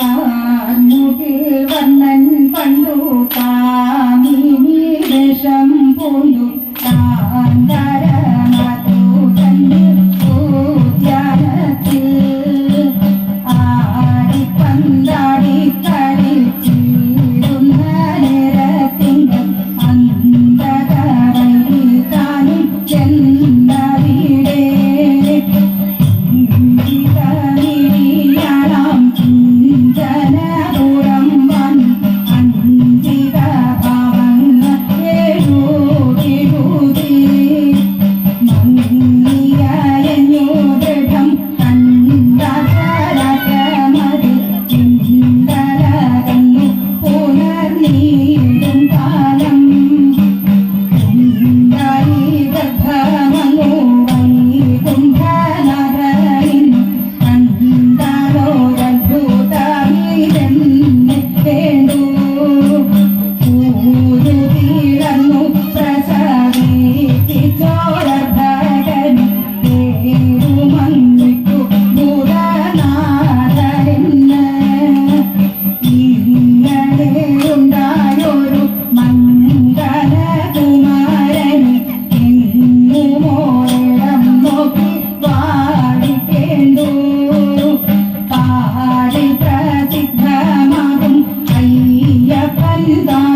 കാർമുകിൽ വന്നൻ പണ്ടു കാമിനി eternidade.